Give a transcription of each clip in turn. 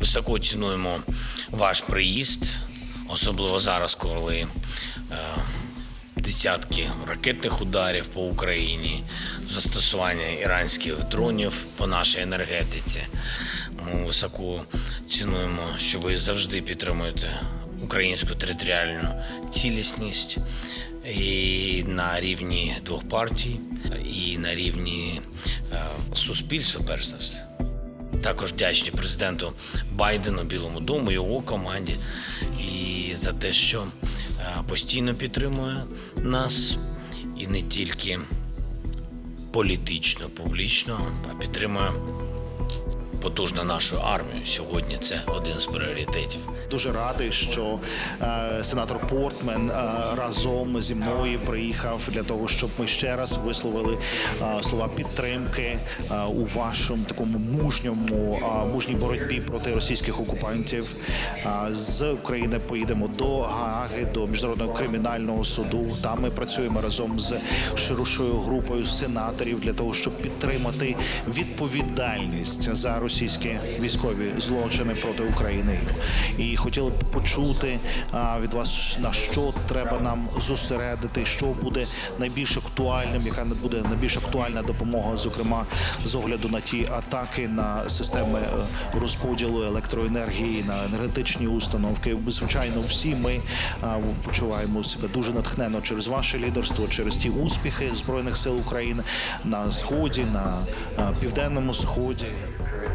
Високо цінуємо ваш приїзд, особливо зараз, коли е, десятки ракетних ударів по Україні, застосування іранських дронів по нашій енергетиці. Ми високо цінуємо, що ви завжди підтримуєте українську територіальну цілісність і на рівні двох партій, і на рівні е, суспільства, перш за все. Також вдячні президенту Байдену, Білому дому, його команді і за те, що е, постійно підтримує нас. І не тільки політично, публічно, а підтримує потужно нашу армію. Сьогодні це один з пріоритетів. Дуже радий, що е, сенатор Портмен е, разом зі мною приїхав для того, щоб ми ще раз висловили е, слова підтримки е, у вашому такому мужньому е, мужній боротьбі проти російських окупантів. Е, з України поїдемо до Гааги, до міжнародного кримінального суду. Там ми працюємо разом з ширшою групою сенаторів для того, щоб підтримати відповідальність за російські військові злочини проти України. І хотіли б почути від вас на що треба нам зосередити, що буде найбільш актуальним, яка буде найбільш актуальна допомога, зокрема з огляду на ті атаки на системи е, розподілу електроенергії, на енергетичні установки. Звичайно, всі ми почуваємо себе дуже натхнено через ваше лідерство, через ті успіхи збройних сил України на сході, на південному сході.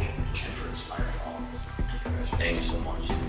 and for inspiring all of us. Thank you so much.